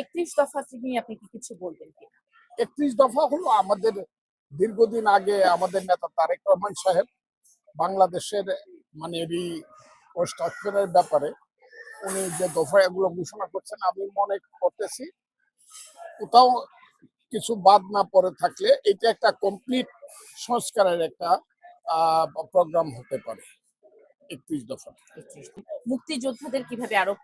একত্রিশ দফা নিয়ে আপনি কি কিছু বলবেন একত্রিশ দফা হলো আমাদের দীর্ঘদিন আগে আমাদের নেতা তারেক রহমান সাহেব বাংলাদেশের মানে রিকনস্ট্রাকশনের ব্যাপারে উনি যে দফা এগুলো ঘোষণা করছেন, আমি মনে করতেছি কোথাও কিছু বাদ না পড়ে থাকলে এটা একটা কমপ্লিট সংস্কারের একটা প্রোগ্রাম হতে পারে। একত্রিশ দফা। 31 মুক্তিযোদ্ধাদের কীভাবে আরও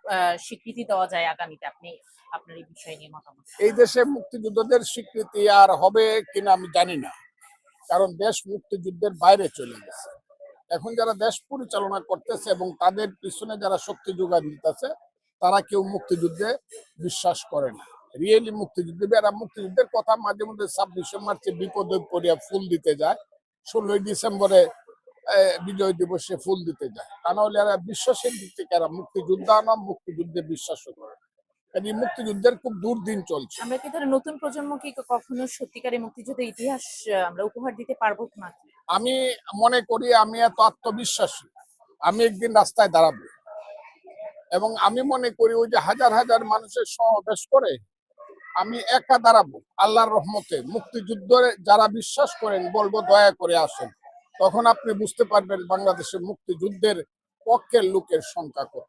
স্বীকৃতি দেওয়া যায় আগামীতে? আপনি আপনার এই বিষয় নিয়ে মতামত এই দেশে মুক্তিযুদ্ধদের স্বীকৃতি আর হবে কিনা আমি জানি না। কারণ দেশ মুক্তিযুদ্ধের বাইরে চলে গেছে। এখন যারা দেশ পরিচালনা করতেছে এবং তাদের পিছনে যারা শক্তি যোগান দিতেছে তারা কেউ মুক্তিযুদ্ধে বিশ্বাস করে না। রিয়েলি মুক্তিযুদ্ধে এরা মুক্তিযুদ্ধের কথা মাঝে মধ্যে ছাব্বিশে মার্চে বিপদে পড়িয়া ফুল দিতে যায়। ষোলোই ডিসেম্বরে বিজয় দিবসে ফুল দিতে যায়। তা নাহলে এরা বিশ্বাসের দিক থেকে এরা মুক্তিযোদ্ধা না মুক্তিযুদ্ধে বিশ্বাসও করে। কাজে মুক্তিযুদ্ধের খুব দুর্দিন চলছে। আমরা কি তাহলে নতুন প্রজন্মকে কখনো সত্যিকারের মুক্তিযুদ্ধের ইতিহাস আমরা উপহার দিতে পারব না আমি মনে করি আমি এত আত্মবিশ্বাসী আমি একদিন রাস্তায় দাঁড়াবো। এবং আমি মনে করি ওই যে হাজার হাজার মানুষের সমাবেশ করে আমি একা দাঁড়াবো আল্লাহর রহমতে। মুক্তিযুদ্ধে যারা বিশ্বাস করেন বলব দয়া করে আসেন। তখন আপনি বুঝতে পারবেন বাংলাদেশের মুক্তিযুদ্ধের পক্ষের লোকের সংখ্যা কত।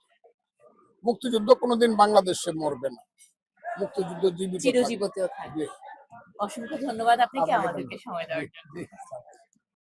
মুক্তিযুদ্ধ কোনোদিন বাংলাদেশে মরবে না। মুক্তিযুদ্ধ জীবিত থাকবে। চিরজীবতেও থাকবে। অসংখ্য ধন্যবাদ। আপনাকে আমাদেরকে সময় দেওয়ার জন্য।